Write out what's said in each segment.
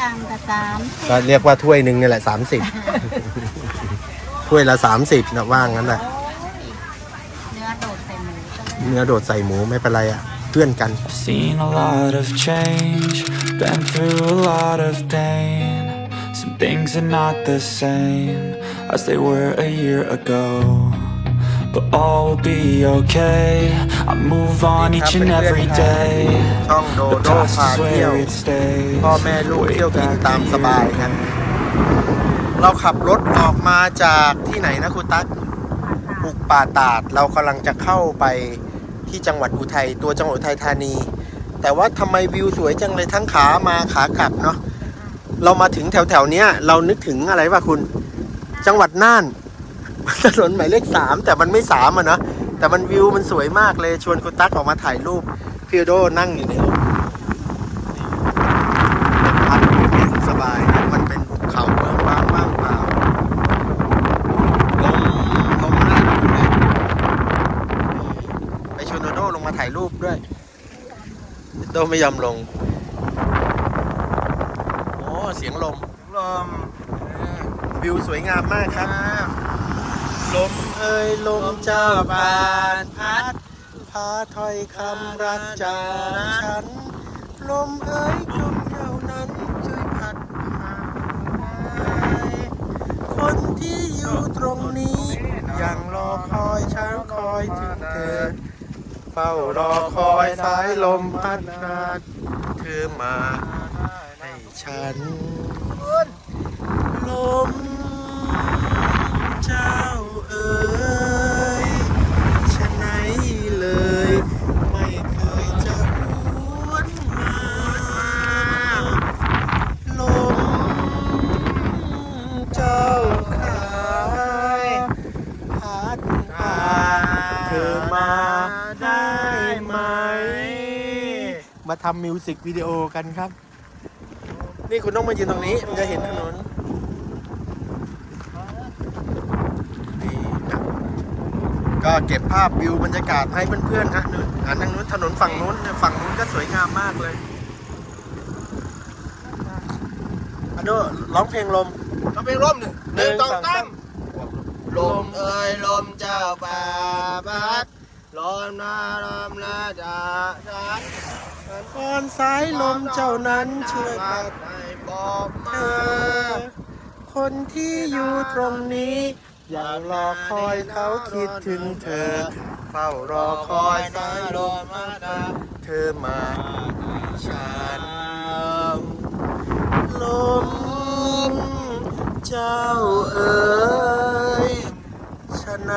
อ่างกับสามก็เรียกว่าถ้วยหนึ่งนี่แหละสามสิบถ้วยละสามสิบนะว่างั้นแหละโอ้ยเนื้อโดดใส่หมูก็เลยเนื้อโดดใส่หมูไม่เป็นไรอะเพื่อนกัน Seen a lot of change, been through a lot of pain. Some things are not the same as they were a year ago. But all will be okay. I move on each and every day. ช่องโด The โด past พา is เที่ยว where it stays. พ่อแม่ลูกเที่ยวกินตามสบายครับเราขับรถออกมาจากที่ไหนนะคุณตั๊กปุกป่าตาด เรากำลังจะเข้าไปที่จังหวัดอุทัย ตัวจังหวัดอุทัยธานี แต่ว่าทำไมวิวสวยจังเลยทั้งขามาขากลับเนาะ เรามาถึงแถวแถวๆเนี้ย เรานึกถึงอะไรป่ะคุณ จังหวัดน่าน ถนนหมายเลขสามแต่มันไม่สามอะเนาะแต่มันวิวมันสวยมากเลยชวนคุณตั๊กออกมาถ่ายรูปพี่โดนั่งอยู่ในรถพัดเย็นสบายนะมันเป็นภูเขาเมืองว่างว่างเปล่าลมลมน่าดูเลยไปชวนโดโดลงมาถ่ายรูปด้วยโดไม่ยอมลงโอ้เสียงลมลมวิวสวยงามมากครับ ลมเอ่ยลมเจ้าบานพัดพาถ้อยคำรักจากฉัน ลมเอ่ยจงเท่านั้นช่วยพัดพาไปคนที่อยู่ตรงนี้ยังรอคอยเช้าคอยถึงเธอ เฝ้ารอคอยสายลมพัดนาดเธอมาให้ฉัน ทำมิวสิกวิดีโอกันครับ นี่คุณต้องมายืนตรงนี้มันจะเห็นถนนนี่ครับก็เก็บภาพวิวบรรยากาศให้เพื่อนๆฮะนู่นอ่าทางนู้นถนนฝั่งนู้นเนี่ยฝั่งนู้นก็สวยงามมากเลยอันโดร้องเพลงลม เราเป็นร่มหนึ่งหนึ่งสองสามลมเอ่ยลมเจ้าป่าพัดลมนาลมนาจาจัด ก่อนสายลมเจ้านั้นช่วยพัดบอกเธอ คนที่อยู่ตรงนี้ อย่ารอคอยเขาคิดถึงเธอ เฝ้ารอคอยสายลมมาดาเธอมาฉันลม เจ้าเอ๋ยฉะไหน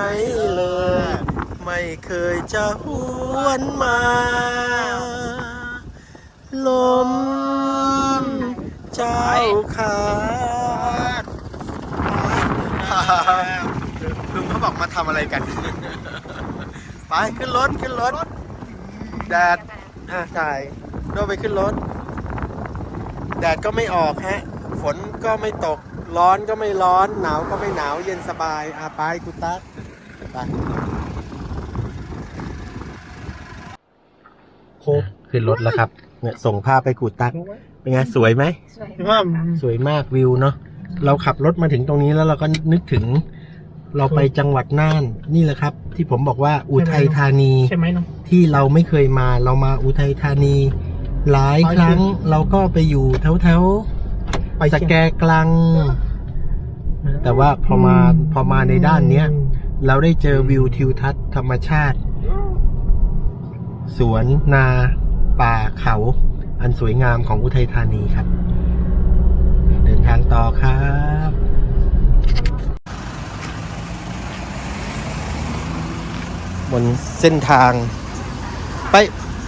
เลย ไม่เคยจะหวนมา ลม เจ้าขาดลุงเขาบอกมาทำอะไรกัน ไปขึ้นรถขึ้นรถแดดอะถ่ายโดนไปขึ้นรถ แดดก็ไม่ออกฮะ ฝนก็ไม่ตก ร้อนก็ไม่ร้อน หนาวก็ไม่หนาว เย็นสบายอาไปกุตักไปขึ้นรถแล้วครับ เนี่ยส่งภาพไปกูตักเป็นไงสวยไหมสวยว่าสวยมากวิวเนาะเราขับรถมาถึงตรงนี้แล้วเราก็นึกถึง เราไปจังหวัดน่านนี่แหละครับ ที่ผมบอกว่าอุทัยธานีใช่ไหมน้องที่เราไม่เคยมาเรามาอุทัยธานี หลายครั้งเราก็ไปอยู่แถวแถวๆไปสแกกลัง แต่ว่าพอมาพอมาในด้านเนี้ยเราได้เจอวิวทิวทัศน์ธรรมชาติ สวนนา ป่าเขาอันสวยงามของอุทัยธานีครับ เดินทางต่อครับบนเส้นทาง ไป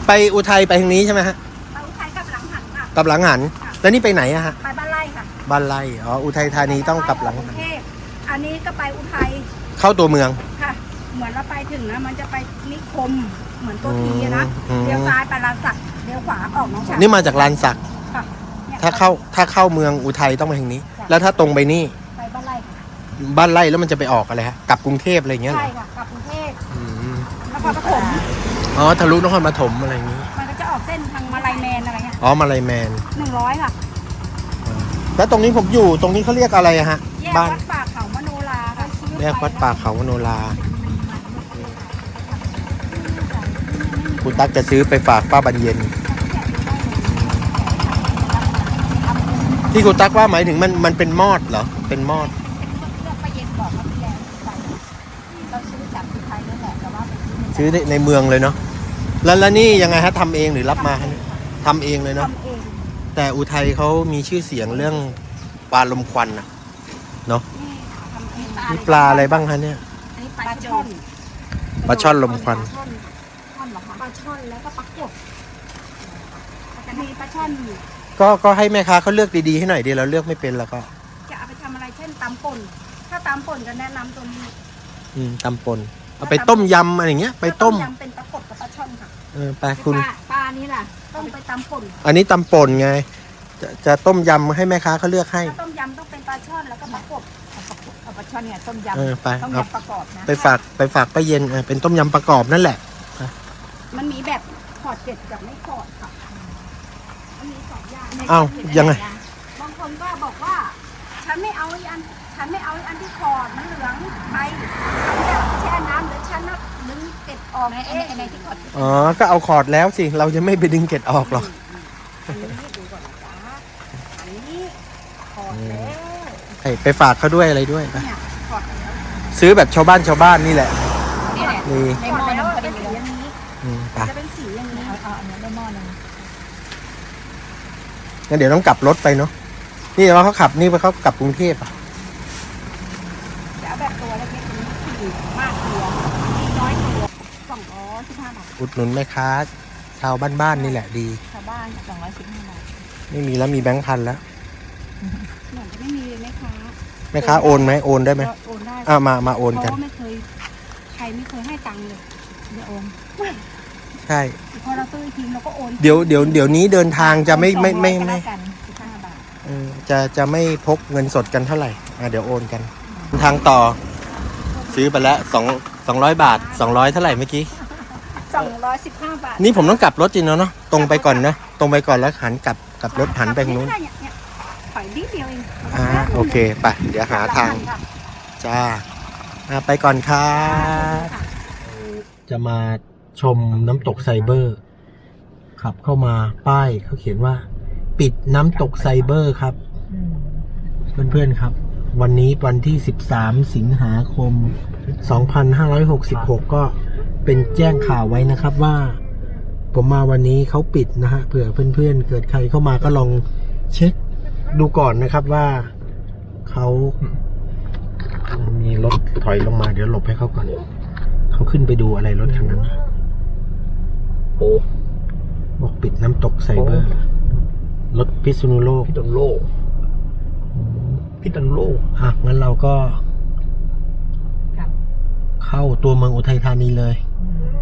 ไปอุทัยไปทางนี้ใช่ไหมฮะไปอุทัยกับหลังหันค่ะกลับหลังหัน แล้วนี่ไปไหนอะฮะ ไปบ้านไร่ค่ะ บ้านไร่ อ๋อ อุทัยธานีต้องกลับหลังกรุหันเทพอันนี้ก็ไปอุทัย เข้าตัวเมือง ค่ะ เหมือนเราไปถึงนะมันจะไปนิคม เหมือนตัวทีอะนะอืม เลี้ยวซ้ายไปลานสักเลี้ยวขวาออกหน้องฉางนี่มาจากลานสัก ค่ะนี่ยถ้าเข้าถ้าเข้าเมืองอุทัยต้องไปทางนี้ แล้วถ้าตรงไปนี่ ไปบ้านไร่ค่ะบ้านไร่แล้วมันจะไปออกอะไรฮะ กลับกรุงเทพอะไรอย่างเงี้ยเหรใช่อค่ะกลับกรุงเทพอืมนครปฐมอ๋อทะลุนครปฐมอะไรอย่างงี้ มันก็จะออกเส้นทางมาลายแมนอะไรเงี้ยอ๋อมาลายแมน หนึ่งร้อยค่ะอ๋อแล้วตรงนี้ผมอยู่ตรงนี้เขาเรียกอะไรอะฮะ แยกบ้านวัดป่าเขามโนราค่ะแยกวัดป่าเขามโนรา คุณตั๊กจะซื้อไปฝากป้าบรรเย็น ที่คุณตั๊กว่าหมายถึงมันมันเป็นมอดเหรอ เป็นมอดเลือกไปเย็นบอกเขาพี่แรงไปเราซื้อจากที่ไทยนั่นแหละแต่ว่าไปซื้อซื้อในในเมืองเลยเนาะ แล้วแล้วนี่ยังไงฮะทำเองหรือรับมาฮะเนี่ยทำเองเลยเนาะทำเองแต่อุทัยเขามีชื่อเสียงเรื่องปลาลมควันนะเนาะนี่ทำเองมีปลาอะไรบ้างฮะเนี่ยอันนี้ปลาช่อน ปลาช่อนลมควันปลา ช่อนช่อนเหรอคะปลาช่อนแล้วก็ปลากดจะมีปลาช่อนก็ก็ให้แม่ค้าเขาเลือกดีๆให้หน่อยดีเราเลือกไม่เป็นแล้วก็ จะเอาไปทำอะไรเช่นตำป่น ถ้าตำป่นจะแนะนำตัวนี้อืมตำปนเอาไปต้มยำอะไรอย่างเงี้ย ไปต้มยำเป็นปลากดกับปลาช่อนค่ะ เออไปคุณปลาปลานี่ล่ะ ต้องไปตำป่น อันนี้ตำป่นไง จะจะต้มยำให้แม่ค้าเขาเลือกให้ ถ้าต้มยำต้องเป็นปลาช่อนแล้วก็ปลากดเอาปลาช่อนเนี่ยต้มยเออไปำต้มเอายำประกอบนะ ไปฝากไปฝากป้าเย็นเออเป็นต้มยำประกอบนั่นแหละ มันมีแบบขอดเจ็ดกับไม่ขอดค่ะ มันมีสองอย่างเอ้ายังไง บางคนก็บอกว่า ฉันไม่เอาไอ้อัน ฉันไม่เอาไอ้อันที่ขอดมันเหลืองไปฉันจะแช่น้ำหรือฉันน่ะดึงเก็ดออกในในในที่ขอดอ๋อ ก็เอาคอร์ดแล้วสิ เราจะไม่ไปดึงเกล็ดออกหรอก อันนี้ดูก่อนนะจ๊ะอันนี้ขอดแล้วให้ไปฝากเขาด้วยอะไรด้วยไปเนี่ยขอดแล้วซื้อแบบชาวบ้านชาวบ้านนี่แหละ นี่แหละนี่ ในหม้อนึงพอดีเป็นสีอย่างนี้ อืมไป จะเป็นสีอย่างนี้เอาเอาอันนี้ในหม้อนึง งั้นเดี๋ยวต้องกลับรถไปเนาะนี่ว่าเขาขับนี่ไปเขากลับกรุงเทพอะจะเอาแบบตัวเล็กๆตัวนี้ขี่มากตัวนี่น้อยตัวสองร้อยสิบห้าบาทอุดหนุนแม่ค้าชาวบ้านๆนี่แหละดี ชาวบ้านสองร้อยสิบห้าบาทไม่มีแล้วมีแบงค์พันแล้วเหมือนจะไม่มีเลยแม่ค้าแม่ค้าโอนไหมโอนได้ไหมโอนได้อ่ามามาโอนเพกันราะว่าไม่เคยใครไม่เคยให้ตังค์เลยเดี๋ยวโอนใช่ พอเราซื้อทีเราก็โอนเดี๋ยวเดี๋ยวเดี๋ยวนี้เดินทางจะไม่ไม่ไม่สองร้ไม่อยก็แล้วกันสิบห้าบาทเออจะจะไม่พกเงินสดกันเท่าไหร่อ่าเดี๋ยวโอนกัน ทางต่อ ซื้อไปแล้วสองสองร้อยบาทสองร้อยเท่าไหร่เมื่อกี้สองร้อยสิบห้าบาทนี่ผมต้องกลับรถจริงแล้วเนาะตรงไปก่อนนะตรงไปก่อนแล้วหันกลับกลับรถหันไปทางนู้นขับเยเนี่ยถอยนิดเดียวเองอ่าโอเคไปเดี๋ยวหาทางจ้าอ่าไปก่อนครับจะมา ชมน้ำตกไซเบอร์ ขับเข้ามาป้ายเขาเขียนว่า ปิดน้ำตกไซเบอร์ครับ เพื่อนๆครับ วันนี้วันที่ 13 สิงหาคม 2566 ก็เป็นแจ้งข่าวไว้นะครับว่า ผมมาวันนี้เขาปิดนะฮะเผื่อเพื่อนๆ เกิดใครเข้ามาก็ลองเช็คดูก่อนนะครับว่าเขามีรถถอยลงมาเดี๋ยวหลบให้เขาก่อน เขาขึ้นไปดูอะไรรถคันนั้น โอ้บอกปิดน้ำตกไซเบอร์รถพิษณุโลกพี่ตันโลกพี่ตันโลกอะงั้นเราก็ เข้าตัวเมืองอุทัยธานีเลย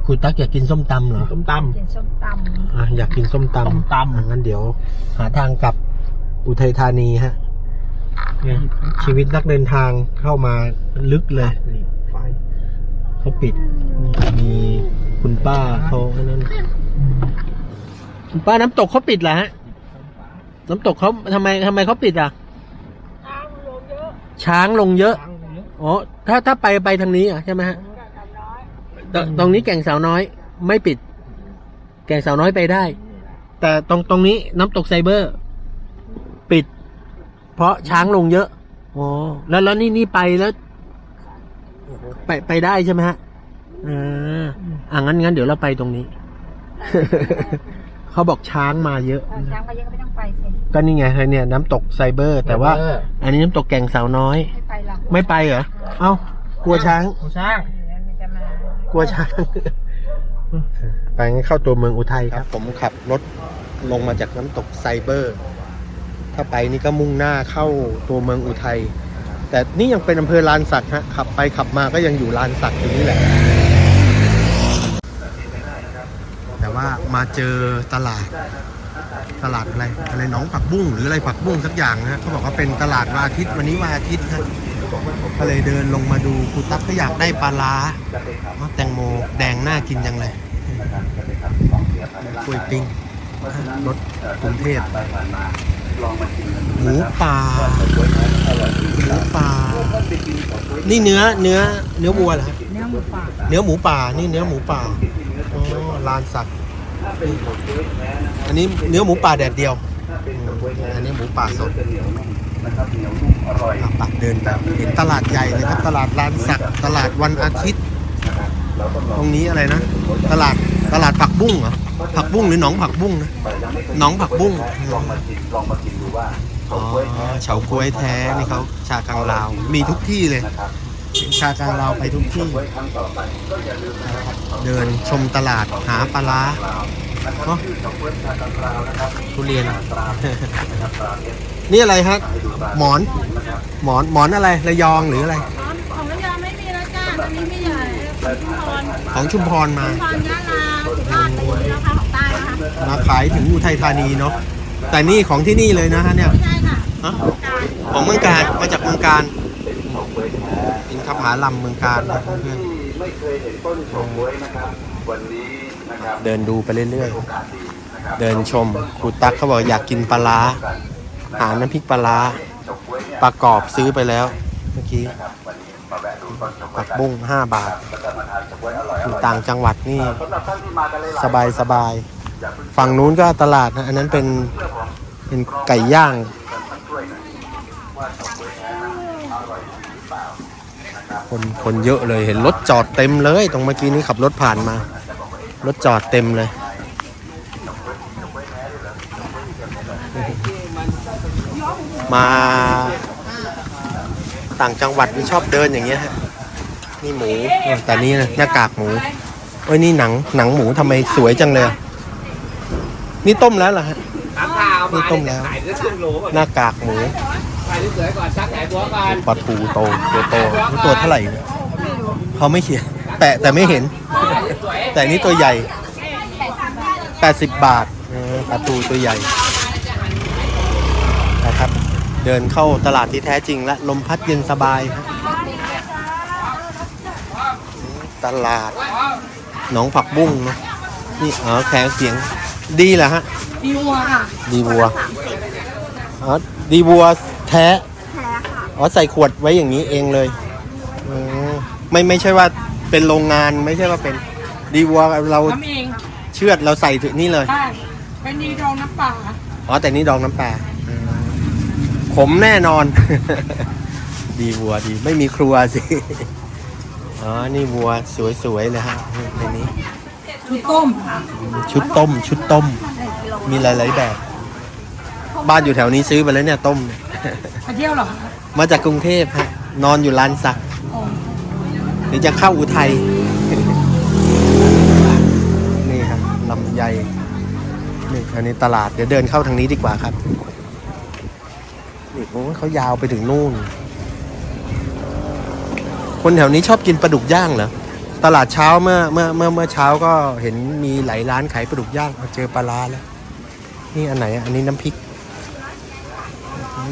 คุณตั๊กอยากกินส้มตำเหรอต้มตเป็นส้มตำอะอยากกินส้มตำส้มตำอะงั้นเดี๋ยว หาทางกลับอุทัยธานีฮะเนี่ยชีวิตนักเดินทางเข้ามาลึกเลยำรีบไฟเขาปิดมี คุณป้าเขาอันนั้นคุณป้าน้ำตกเขาปิดเหรอฮะ น้ำตกเขาทำไมทำไมเขาปิดอะช้างลงเยอะอ๋อ ถ้าถ้าไปไปทางนี้อะใช่ไหมฮะตตรงนี้แก่งสาวน้อยไม่ปิด แก่งสาวน้อยไปได้ แต่ตรงตรงนี้น้ำตกไซเบอร์ ปิด เพราะช้างลงเยอะอ๋อแล้วแล้วนี่นี่ไปแล้วไปไปได้ใช่ไหมฮะ อ่าอ่างั้นงั้นเดี๋ยวเราไปตรงนี้ เขาบอกช้างมาเยอะ เอาช้างไปเยอะก็ไม่ต้องไปสิก็นี่ไงเนี่ยน้ำตกไซเบอร์ แต่ว่า อันนี้น้ำตกแก่งสาวน้อย ไม่ไปหรอกไม่ไปเหรอ เอ้ากลัวช้างโอ้ช่างมันจะมากลัวช้าง ไปงั้นเข้าตัวเมืองอุทัยครับ ผมขับรถลงมาจากน้ำตกไซเบอร์ ถ้าไปนี่ก็มุ่งหน้าเข้าตัวเมืองอุทัย แต่นี่ยังเป็นอำเภอลานสักฮะขับไปขับมาก็ยังอยู่ลานสักอยู่นี่แหละ แต่ว่ามาเจอตลาดตลาดอะไรอะไรหนองผักบุ้งหรืออะไรผักบุ้งสักอย่างนะเขาบอกว่าเป็นตลาดวันอาทิตย์วันนี้วันอาทิตย์ฮะก็เลยเดินลงมาดูครูตั๊กก็อยากได้ปลาร้าแตงโมแดงน่ากินจังเลยกล้วยปิ้งรถกรุงเทพ หมูป่าหมูป่า นี่เนื้อเนื้อเนื้อวัวเหรอฮะเนื้อหมูป่าเนื้อหมูป่านี่เนื้อหมูป่าอ๋อลานสักดิ์นี่อันนี้เนื้อหมูป่าแดดเดียวอืมอันนี้หมูป่าสดอะปักเดินไปเห็นตลาดใหญ่เลยครับ ตลาดลานสักดิ์ตลาดวันอาทิตย์ ตรงนี้อะไรนะ ตลาด ตลาดผักบุ้งเหรอผักบุ้งหรือหนองผักบุ้งนะหนองผักบุ้งอ๋อเฉาก๊วยแท้นี่เขาชากังลาวมีทุกที่เลยชากังลาวไปทุกที่ เดินชมตลาดหาปลาร้าเนอะทุเรียนนี่อะไรฮะหมอน หมอนหมอนอะไรระยองหรืออะไรของระยองไม่มีแล้วจ้าตอนนี้ไม่ใหญ่ชุมพรของชุมพรมาชุมพรยะลา มาขายถึงอุทัยธานีเนาะแต่นี่ของที่นี่เลยนะฮะเนี่ยใช่ค่ะฮะของเมืองการมาจากเมืองการอินทผาลัมเมืองการนะเพื่อนเดินดูไปเรื่อยๆ เดินชมครูตั๊กเขาบอกอยากกินปลาร้าหาน้ำพริกปลาร้าปลากรอบซื้อไปแล้วเมื่อกี้ผักบุ้งห้าบาทอยู่ต่างจังหวัดนี่ สบายสบายๆ ฝั่งนู้นก็ตลาดนะ อันนั้นเป็นเป็นไก่ย่างคนคนเยอะเลยเห็นรถจอดเต็มเลย ตรงเมื่อกี้นี้ขับรถผ่านมา รถจอดเต็มเลย มาต่างจังหวัดนี่ชอบเดินอย่างเงี้ยฮะนี่หมูแต่นี่นะหน้ากากหมูเอ้ยนี่หนังหนังหมูทำไมสวยจังเลย นี่ต้มแล้วเหรอฮะถามข่าวนี่มาต้มแล้ว ขายได้ครึ่งโลก่อนหน้ากากหมูขายได้เสือก่อนชักไหนบัวก่อนปลาทูโตตัวโตตัวเท่าไหร่เนี่ยเขาไม่เขียนแปะแต่ไม่เห็นแต่นี่ตัวใหญ่ 80 บาทเออปลาทูตัวใหญ่นะครับ เดินเข้าตลาดที่แท้จริงและลมพัดเย็นสบายครับตลาดหนองผักบุ้งเนอะนี่อ๋อแข็งเสียง ดีเหรอฮะ ดีวัวค่ะดีวัว อ๋อ ดีวัวแท้ แท้ค่ะอ๋อ ใส่ขวดไว้อย่างนี้เองเลยอืมไม่ไม่ใช่ว่าเป็นโรงงานไม่ใช่ว่าเป็น ดีวัวเราทำเองเชือดเราใส่ถึงนี่เลย ใช่เป็นดีดองน้ำปลาอ๋อ แต่นี่ดองน้ำปลาอืมขมแน่นอน ดีวัวดี ไม่มีครัวสิ อ๋อ นี่วัวสวยๆเลยฮะในนี้ ชุดต้มชุดต้ม ชุดต้ม มีหลาย ๆ แบบ บ้านอยู่แถวนี้ซื้อไปแล้วเนี่ยต้มเนี่ยมาเที่ยวเหรอมาจากกรุงเทพฮะ นอนอยู่ลานสักอ๋อเดี๋ยวจะเข้าอุทัย นี่ครับลำไยนี่อันนี้ตลาดเดี๋ยวเดินเข้าทางนี้ดีกว่าครับนี่โอ้ยเขายาวไปถึงนู่น คนแถวนี้ชอบกินปลาดุกย่างเหรอ ตลาดเช้าเมื่อเมื่อเมื่อเมื่อเช้าก็เห็นมีหลายร้านขายปลาดุกย่างเจอปลาร้าแล้วนี่อันไหนอะอันนี้น้ำพริก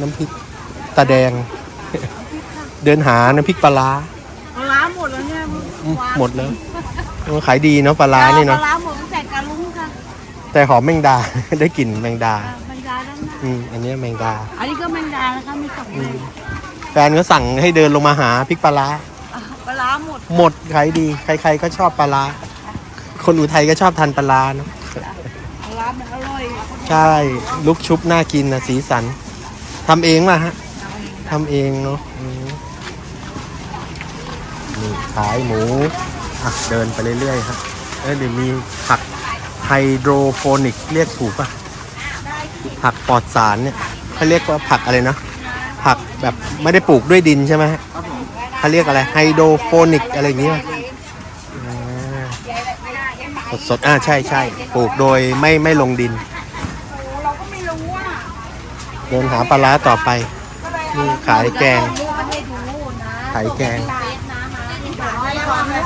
น้ำพริกตาแดง เดินหาน้ำพริกปลาร้าปลาร้าหมดแล้วเนี่ยอืมหมดแล้วเออขายดีเนาะปลาร้านี่เนาะปลาร้าหมดตั้งแต่กะลุงค่ะแต่หอมแมงดา ได้กลิ่นแมงดาอ่าแมงดาด้านหน้าอืมอันเนี้ยแมงดา อันนี้ก็แมงดานะคะมีสองเลยแฟนก็สั่งให้เดินลงมาหาพริกปลาร้าอะปลา ร้าหมดหมดขายดี ใคร ๆ ก็ชอบปลาร้าคนอุทัยก็ชอบทานปลาร้าเนาะปลาร้ามันอร่อยใช่ลูกชุบน่ากินนะสีสันทำเองมาฮะทำเองเนาะอืมนี่ขายหมูอะเดินไปเรื่อยๆครับเอ้ยเดี๋ยวมีผักไฮโดรโปนิกเรียกถูกป่ะผักปลอดสารเนี่ยเขาเรียกว่าผักอะไรนะผักแบบไม่ได้ปลูกด้วยดินใช่ไหมฮะ เขาเรียกอะไรไฮโดรโปนิกอะไรอย่างเงี้ยสดสดๆอ่าใช่ใช่ปลูกโดยไม่ไม่ลงดินเราก็ไม่รู้ว่าเดินหาปลาร้าต่อไปนี่ขายแกงรูปมันให้ดูนะขายแกงเฟซนะมาที่บ้านร้อยกว่าเม็ด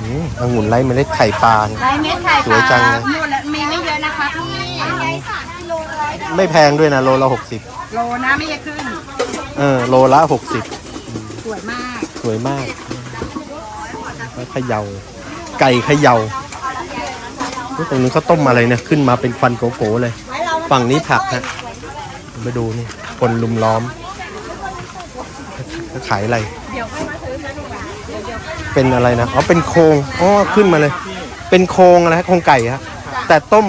อืมองุ่นไร้เมล็ดไข่ปลาเนี่ยร้อยเม็ดไข่สวยจังเลยหมดแล้วมีไม่เยอะนะคะพี่ใหญ่สามกิโลร้อยไม่แพงด้วยนะโลละหกสิบโลนะไม่ใช่ครึ่งเออโลละหกสิบส วยมาก สวยมากแล้วเขยาไก่เขยาเฮ้ยตรงนี้เขาต้มอะไรเนี่ยขึ้นมาเป็นควันโกโก้เลย ฝั่งนี้ผักฮะไปดูนี่ คนลุมล้อมขายอะไร เป็นอะไรนะอ๋อเป็นโครงอ๋อขึ้นมาเลย เป็นโครงอะไรฮะโครงไก่ฮะแต่ต้ม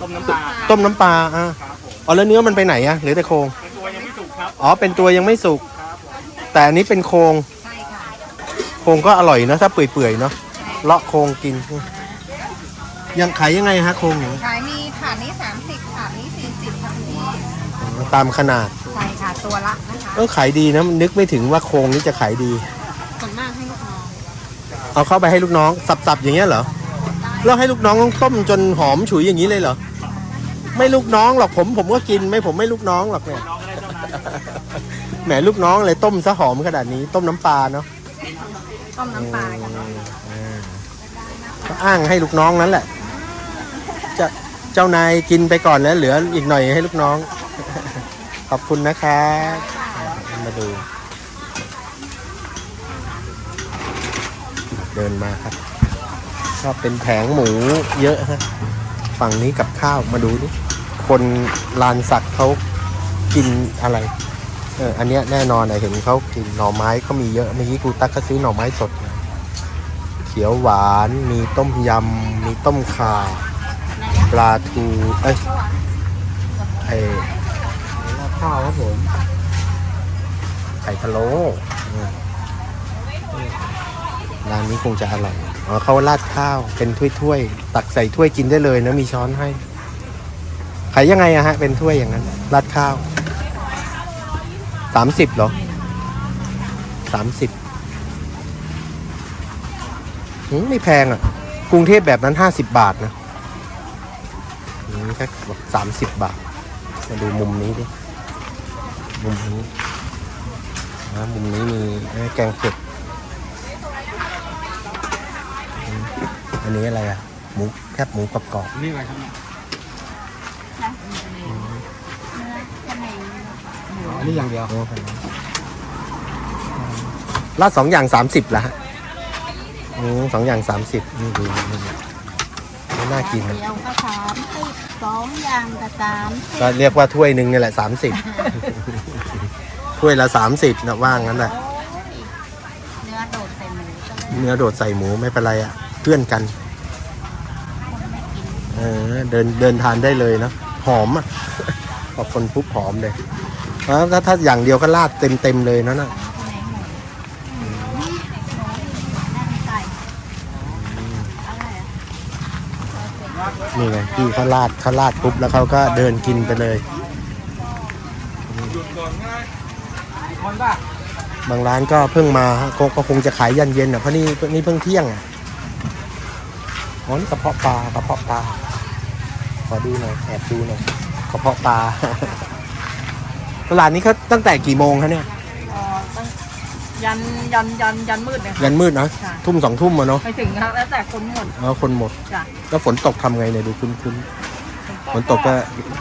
ต้มน้ำปลาต้มน้ำปลาอะอ๋อแล้วเนื้อมันไปไหนอะเหลือแต่โครงตัวยังไม่สุกครับอ๋อเป็นตัวยังไม่สุก แต่อันนี้เป็นโครงโครงก็อร่อยนะถ้าเปื่อยๆเนาะเลาะโครงกิน ยังขายยังไงฮะโครงอย่างนี้ขายมีถาดนี้ 30ถาดนี้ 40ค่ะคุณพี่อ๋อตามขนาดใช่ค่ะตัวละนะคะเออขายดีนะนึกไม่ถึงว่าโครงนี้จะขายดี ส่วนมากให้ลูกน้องเอาเข้าไปให้ลูกน้องสับๆอย่างเงี้ยเหรอแล้วให้ลูกน้องต้องต้มจนหอมฉุยอย่างนี้เลยเหรอไม่ลูกน้องหรอกผมผมก็กินไม่ผมไม่ลูกน้องหรอกเนี่ย แหมลูกน้องเลยต้มซะหอมขนาดนี้ต้มน้ำปลาเนาะต้มน้ำปลากันอ่าก็อ้างให้ลูกน้องนั้นแหละ จะเจ้านายกินไปก่อนแล้ว เหลืออีกหน่อยให้ลูกน้อง ขอบคุณนะครับมาดู เดินมาครับก็เป็นแผงหมูเยอะฮะฝั่งนี้กับข้าวมาดูดิคนลานสักเขากินอะไร เอออันเนี้ยแน่นอนอะเห็นเขากินหน่อไม้เขามีเยอะเมื่อกี้กูตักก็ซื้อหน่อไม้สดมาเขียวหวานมีต้มยำมีต้มข่าปลาทูเอ้ยไอ้ลาบข้าวครับผมไข่พะโล้อืมร้านนี้คงจะอร่อยอ๋อเขาราดข้าวเป็นถ้วยๆตักใส่ถ้วยกินได้เลยนะมีช้อนให้ขายยังไงอะฮะเป็นถ้วยอย่างนั้นราดข้าว สามสิบเหรอสามสิบไม่แพงอะ กรุงเทพแบบนั้นห้าสิบบาทนะนนี้แค่สามสิบบาท มาดูมุมนี้ดิ มุมนี้นะมุมนี้มีแกงเผ็ด อันนี้อะไรอะ หมูแคบหมูกรอบๆนี่อะไรครับ อันนี้อย่างเดียวโอ้โหลาดสองอย่างสามสิบละฮะอืมสองอย่างสามสิบนี่ดูนี่ไม่น่ากินนะเดียวก็สามสิบสองอย่างก็สามสิบก็เรียกว่าถ้วยหนึ่งนี่แหละสามสิบถ้วยละสามสิบนะว่างั้นแหละเนื้อโดดใส่หมูก็เลยเนื้อโดดใส่หมูไม่เป็นไรอะเพื่อนกันเออเดินเดินทานได้เลยนะหอมอะพอคนปุ๊บหอมเลยแล้ว ถ้าถ้าอย่างเดียวก็ราดเต็มเต็มๆเลยนะน่ะนี่ไงพี่เขาราดเขาราดปุ๊บแล้วเขาก็เดินกินไปเลยบางร้านก็เพิ่งมาก็ก็คงจะขายยันเย็นอะเพราะนี่นี่เพิ่งเที่ยงอะอ๋อนี่กระเพาะปลากระเพาะปลาขอดูหน่อยแอบดูหน่อยกระเพาะปลา ตลาดนี้เขาตั้งแต่กี่โมงคะเนี่ย เอ่อตั้งยันยันยันยันมืดเลยค่ะ ยันมืดเนาะค่ะ ทุ่มสองทุ่มอะเนาะไปถึงครับแล้วแต่คนหมดแล้วคนหมด จ้ะแล้วฝนตกทำไงเนี่ยดูคุ้นคุ้นๆฝนตกก็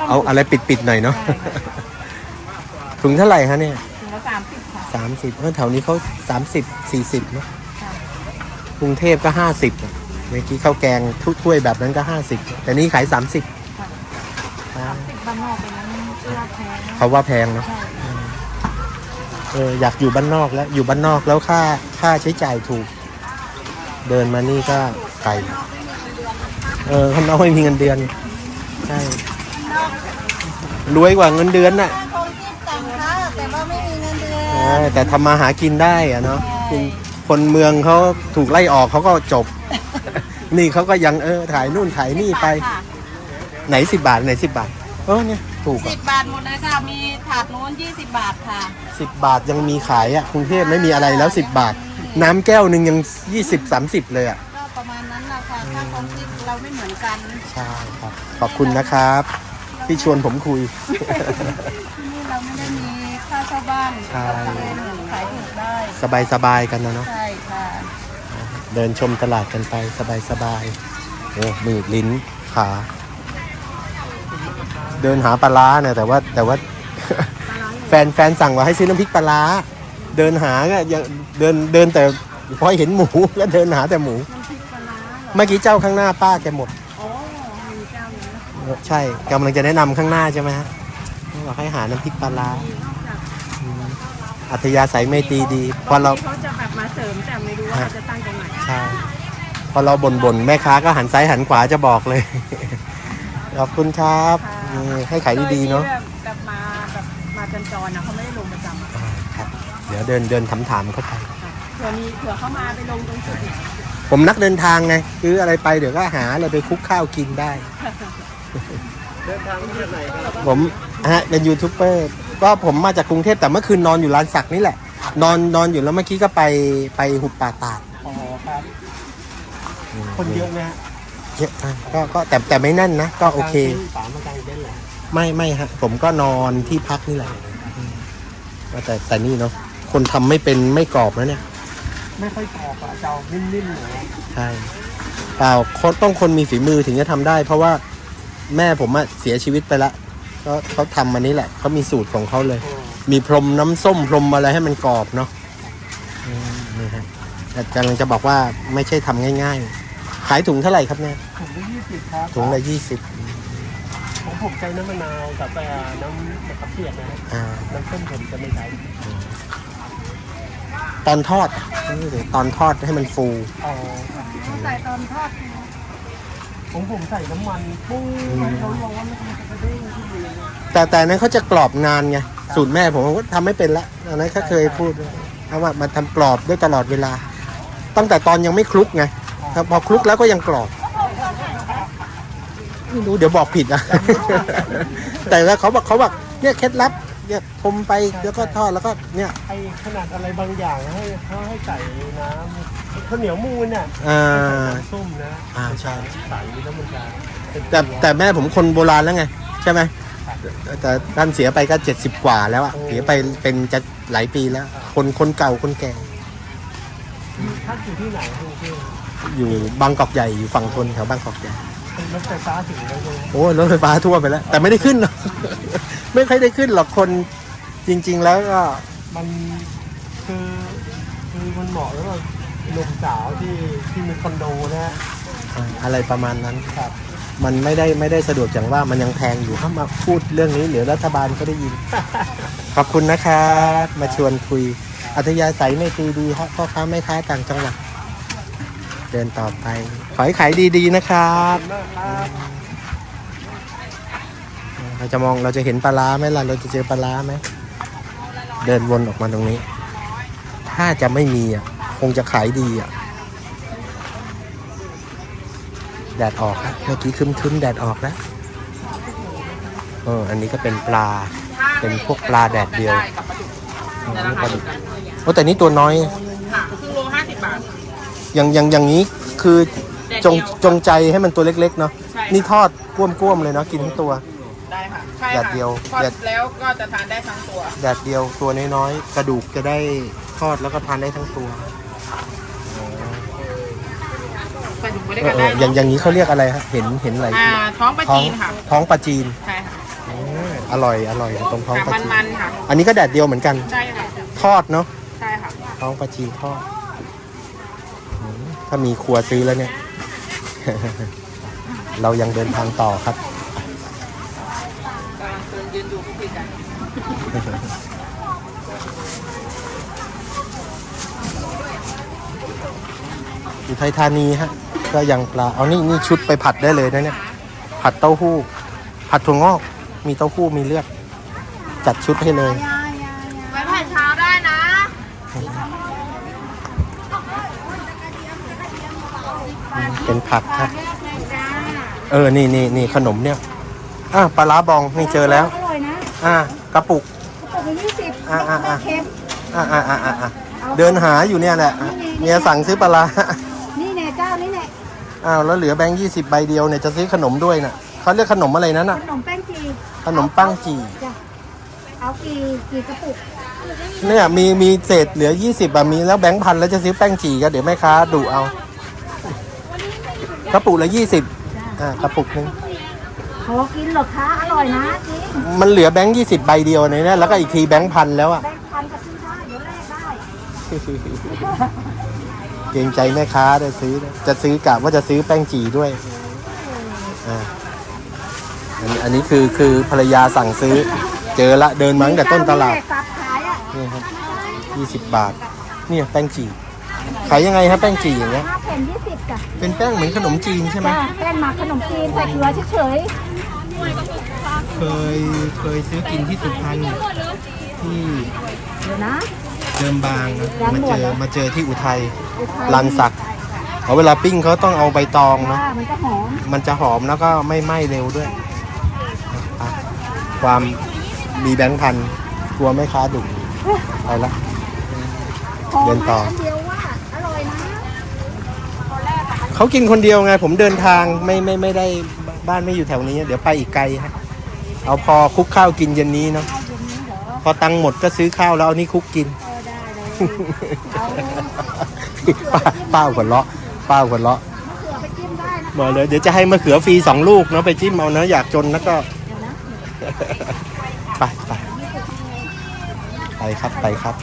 เอาอะไรปิดปิดๆหน่อยเนาะใช่ค่ะถุงเท่าไหร่ฮะเนี่ยถึงละสามสิบค่ะสามสิบเออแถวนี้เขาสามสิบสี่สิบเนาะค่ะกรุงเทพก็ห้าสิบเมื่อกี้ข้าวแกงทุกถ้วยแบบนั้นก็ห้าสิบแต่นี่ขายสามสิบ สามสิบบ้านนอกเป็นนั้นเชื่อแพงนะ เขาว่าแพงเนาะใช่เอออยากอยู่บ้านนอกแล้ว อยู่บ้านนอกแล้วค่าค่าใช้จ่ายถูก เดินมานี่ก็ไกลเออคนนอกไม่มีเงินเดือนใช่รวยกว่าเงินเดือนน่ะคนที่ต่างค่ะแต่ว่าไม่มีเงินเดือเออนแต่ทำมาหากินได้อะเนาะคนคนเมืองเขาถูกไล่ออกเขาก็จบ นี่เขาก็ยังเออถ่ายนู่นถ่ายนี่ไป ไหนสิบบาทไหนสิบบาทเออเนี่ย ถูกสิอะบบาทหมดเลยค่ะ มีถาดโน้นยี่สิบบาทค่ะ สิบบาทยังมีขายอะกรุงเทพไม่มีอะไรแล้วสิบบาท น้ำแก้วหนึ่งยังยี่สิบสามสิบเลยอะก็ประมาณนั้นแหละค่ะค่าของที่เราไม่เหมือนกันใช่ครับ ขอบคุณนะครับ ที่ชวนผมคุย ที่นี่เราไม่ได้มีค่าเช่าบ้านใช่ เราก็เลยเหมือนขายถูกได้ สบายสบายๆกันนะเนาะใช่ค่ะ เดินชมตลาดกันไปสบายสบายๆโอ้มีลิ้นขา เดินหาปลาร้าเนี่ยแต่ว่าแต่ว่า แฟนแฟนสั่งว่าให้ซื้อน้ำพริกปลาร้าเดินหาก็ยังเดินเดินแต่พอเห็นหมูก็เดินหาแต่หมู เมื่อกี้เจ้าข้างหน้าป้าแกหมดโอ้มีเจ้าหนึงนะใช่กำลังจะแนะนำข้างหน้าใช่ไหมฮะบอกให้หาน้ำพริกปลาร้าอืมอัธยาศัยไม่ตรีดีพอเราเขาจะแบบมาเสริมแต่ไม่รู้ว่าเขาจะตั้งตรงไหนใช่พอเราบ่นบ่นๆแม่ค้าก็หันซ้ายหันขวาจะบอกเลย ขอบคุณครับนี่ ให้ขายดีๆเนาะแบบแบบมาแบบมาจรๆนะเขาไม่ได้ลงประจำอะอ่าครับ เดี๋ยวเดินเดินถามถามๆเข้าไปค่ะเผื่อมีเผื่อเขามาไปลงตรงจุดอื่นผมนักเดินทางไงซื้ออะไรไปเดี๋ยวก็หาอะไรไปคลุกข้าวกินได้เดินทางมาจากไหนครับผมฮะเป็นยูทูบเบอร์ก็ผมมาจากกรุงเทพแต่เมื่อคืนนอนอยู่ร้านสักนี่แหละ นอนนอนอยู่แล้วเมื่อกี้ก็ไปไปหุบป่าตาดอ๋อครับ คนเยอะไหมฮะ เยอะอะก็ก็แต่แต่ไม่แน่นนะ ก็โอเคกลางต็นท์ป๋ามากลางเต็นท์เหรอไม่ไม่ฮะ ผมก็นอนที่พักนี่แหละอืมก็แต่แต่นี่เนาะคนทำไม่เป็นไม่กรอบนะเนี่ย ไม่ค่อยกรอบอะเจ้านิ่มๆหน่อยใช่เปล่าคนต้องคนมีฝีมือถึงจะทำได้ เพราะว่าแม่ผมอะเสียชีวิตไปละก็เขาทำมันนี้แหละเขามีสูตรของเขาเลยมีพรมน้ำส้มพรมอะไรให้มันกรอบเนาะอืมนี่ฮะแต่กำลังจะบอกว่าไม่ใช่ทำง่าย ๆ ขายถุงเท่าไหร่ครับเนี่ยผมได้ยี่สิบครับถุงละยี่สิบของผมใช้น้ำมะนาวกับเอ่อน้ำมะขามเปียกนะฮะอ่า น้ำส้มผมจะไม่ใช้ตอนทอดนี่ตอนทอดให้มันฟู อ๋อใส่ตอนทอดของผมใส่น้ำมันปุ้งไว้ร้อนๆแล้วมันจะเด้งขึ้นเลยแต่แต่อันนั้นเขาจะกรอบนานไงสูตรแม่ผมก็ทำไม่เป็นละอันนั้นเขาเคยพูดเอาว่ามันทำกรอบได้ตลอดเวลา ตั้งแต่ตอนยังไม่คลุกไง ถ้าพอคลุกแล้วก็ยังกรอบไม่รู้เดี๋ยวบอกผิดนะ แต่ว่าเขาบอกเขาบอกเนี่ยเคล็ดลับเนี่ยพรมไปแล้วก็ทอดแล้วก็เนี่ยไอขนาดอะไรบางอย่างให้เขาให้ใส่น้ำข้าวเหนียวมูนน่ะอ่าน้ำส้มนะอ่าใช่ ใส่แล้วมันจะเป็นแต่แต่แม่ผมคนโบราณแล้วไง ใช่ไหมแต่ท่านเสียไปก็เจ็ดสิบกว่าแล้วอะเสียไปเป็นจะหลายปีแล้ว คนคนเก่าคนแก่ ท่านอยู่ที่ไหนคุณเชื่ออยู่บางกอกใหญ่อยู่ฝั่งทนแถวบางกอกใหญ่เป็นรถไฟฟ้าถึงแล้วใช่ไหมโอ้ยรถไฟฟ้าทั่วไปแล้ว แต่ไม่ได้ขึ้นหรอก ไม่ค่อยได้ขึ้นหรอกคนจริง ๆ แล้วก็มันคือคือมันเหมาะแล้วกับหนุ่มสาวที่ที่มีคอนโดนะฮะอ่าอะไรประมาณนั้น ครับ มันไม่ได้ไม่ได้สะดวกอย่างว่ามันยังแพงอยู่ถ้ามาพูดเรื่องนี้เดี๋ยวรัฐบาลก็ได้ยิน ขอบคุณนะครับมาชวนคุย อัธยาศัยไม่ตีดีครับพ่อค้าแม่ค้าต่างจังหวัด เดินต่อไป ขอให้ขายดีๆนะครับมากครับ เราจะมองเราจะเห็นปลาร้าไหมล่ะ เราจะเจอปลาร้าไหม เดินวนออกมาตรงนี้ ถ้าจะไม่มีอะ คงจะขายดีอะ แดดออกครับ เมื่อกี้ครึ้มๆแดดออกแล้วเออ อันนี้ก็เป็นปลา เป็นพวกปลาแดดเดียวนี่ปลาดุก อ้แต่นี่ตัวน้อย ค่ะครึ่งโลห้าสิบบาท อย่างอย่างอย่างนี้คือแดดจงเดียวจงใจให้มันตัวเล็กๆเนาะ ใช่ค่ะ นี่ทอดก้วมๆเลยเนาะกินทั้งตัว ได้ค่ะ ใช่แดค่ะดเดียวทอดแดดแล้วก็จะทานได้ทั้งตัว แดดเดียวตัวน้อยๆ กระดูกจะได้ทอดแล้วก็ทานได้ทั้งตัวใส่ถุงไปเอด้วยอกันเอได้ออย่างอย่างนี้เขาเรียกอะไรครับเห็นเห็นอะไรอ่าท้องปลาท้องจีนค่ะ ท้องปลาจีนใช่ค่ะอืมอร่อยอร่อยตรงท้องค่ะปลาจีนมันๆค่ะ อันนี้ก็แดดเดียวเหมือนกัน ใช่ค่ะ ทอดเนาะใช่ค่ะ ท้องปลาจีนทอดถ้ามีครัวซื้อแล้วเนี่ย เรายังเดินทางต่อครับกำลังเดินยืนดูผู้คุยกันอยู่ไทยธานีฮะ ก็ยังปลา เอานี่นี่ชุดไปผัดได้เลยนะเนี่ย ผัดเต้าหู้ ผัดถั่วงอก มีเต้าหู้มีเลือด จัดชุดให้เลย ไว้ผ่านเช้าได้นะ เป็นผักครับ เออ นี่นี่นี่ขนมเนี่ย อะปลาร้าบองนี่เจอแล้ว อร่อยนะอะกระปุก กระปุกละยี่สิบอะอะอะ เค็มอะอะอะอะอะเดินหาอยู่เนี่ยแหละอะเมียสั่งซื้อปลาร้า นี่แน่เจ้านี่แน่อ้าวแล้วเหลือแบงค์ยี่สิบใบเดียวเนี่ยจะซื้อขนมด้วยน่ะเขาเรียกขนมอะไรนั้นขน่ะ นมแป้งจีขนมปังจี่จ้ะเอากี่กี่กระปุกเนี่ยมีมีเศษเหลือ20อะมีแล้วแบงค์พันแล้วจะซื้อแป้งจี่ก็เดี๋ยวแม่ค้าดุเอา กระปุกละ20อ่ากระปุกหนึงพอกินเหรอคะ อร่อยนะจริงมันเหลือแบงค์20ใบเดียวในนี้แล้วก็อีกทีแบงค์พันแล้วอะ แบงค์พันก็ซื้อได้เดี๋ยวแลกได้เกรงใจแม่ค้าได้ซื้อนะจะซื้อกะว่าจะซื้อแป้งจี่ด้วยอ่าอันนี้อันนี้คือคือภรรยาสั่งซื้อ เจอละเดินมาตั้งแต่ต้นตลาดสับขายอะนี่ครับยี่สิบบาท เนี่ยแป้งจี ขายยังไงครับแป้งจีอย่างเงี้ยห้าแผ่นยี่สิบจ้ะเป็นแป้งเหมือนขนมจีนใช่ไหมจ้ะแป้งหมักขนมจีนใส่เกลือเฉยเคยเคยซื้อกินที่สุพรรณที่ๆเดี๋ยวนะ เดิมบางนะร้านมาบวเจชเหรออมาเจอที่อุทัยอุทัยรันสักเอาเวลาปิ้งเขาต้องเอาใบตองนะว่ามันจะหอมมันจะหอมแล้วก็ไม่ไหม้เร็วด้วยอะความมีแบงค์พันกลัวไม่ค้าดุไปละ หอมเดินไหมต่ออันเดียวว่าอร่อยนะ เขากินคนเดียวไง ผมเดินทางไม่ไม่ไม่ได้บ้านไม่อยู่แถวนี้ เดี๋ยวไปอีกไกลฮะเอาพอคลุกข้าวกินเย็นนี้เนาะเอาเย็นนี้เหรอพอตังค์หมดก็ซื้อข้าวแล้วเอานี่คลุกกิน เออได้เลยเอาป้าป้าหัวเราะป้าหัวเราะมะเขือไปจิ้มได้นะบอกเลยเดี๋ยวจะให้มะเขือฟรีสองลูกเนาะไปจิ้มเอาเนาะอยากจนแล้วก็ เดี๋ยวนะไปไปไปครับไปครับ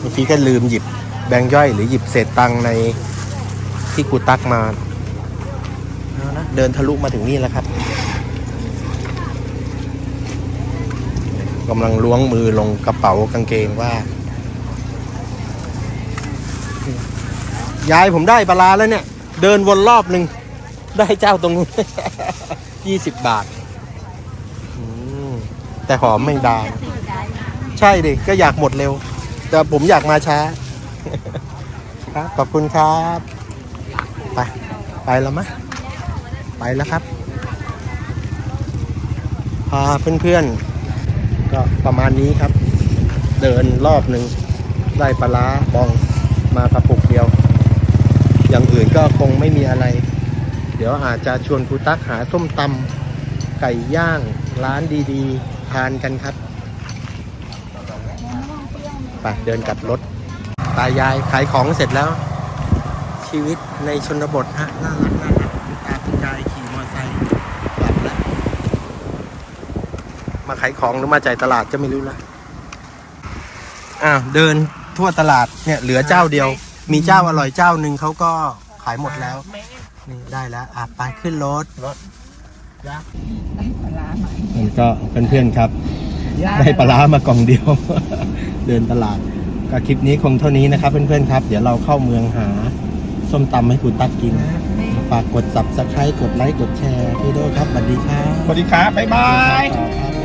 เมื่อกี้ก็ลืมหยิบ แบงค์ย่อยหรือหยิบเศษตังในที่กูตักมาเอานะเดินทะลุมาถึงนี่แล้วครับกำลังล้วงมือลงกระเป๋ากางเกงว่า ยายผมได้ปลาแล้วเนี่ย เดินวนรอบหนึ่งได้เจ้าตรงนู้นยี่สิบบาท แต่หอมไม่ดา ใช่ดิ ก็อยากหมดเร็ว แต่ผมอยากมาช้า ครับขอบคุณครับ ไปไปแล้วมะไปแล้วครับ พาเพื่อนๆ ก็ประมาณนี้ครับ เดินรอบหนึ่งได้ปลาร้าบองมากระปุกเดียว อย่างอื่นก็คงไม่มีอะไร เดี๋ยวอาจจะชวนครูตักหาส้มตำไก่ย่างร้านดีๆ ทานกันครับ ไปเดินกลับรถ ตายายขายของเสร็จแล้ว ชีวิตในชนบทฮะน่ารักน่ารักคุณตาคุณยายขี่มอเตอร์ไซค์กลับแล้วมาขายของหรือมาจ่ายตลาดก็ไม่รู้ละอ้าวเดินทั่วตลาดเนี่ยเหลือเจ้าเดียว มีเจ้าอร่อยเจ้าหนึ่งเขาก็ขายหมดแล้วนี่ได้แล้วอะไปขึ้นรถรถมันก็เพื่อนๆครับ ได้ปลาร้ามากล่องเดียว เดินตลาด ก็คลิปนี้คงเท่านี้นะครับเพื่อนๆครับ เดี๋ยวเราเข้าเมืองหาส้มตำให้คุณตักกิน ฝากกด subscribe กดไลค์กดแชร์ให้ด้วยครับสวัสดีครับสวัสดีครับบ๊ายบายครับ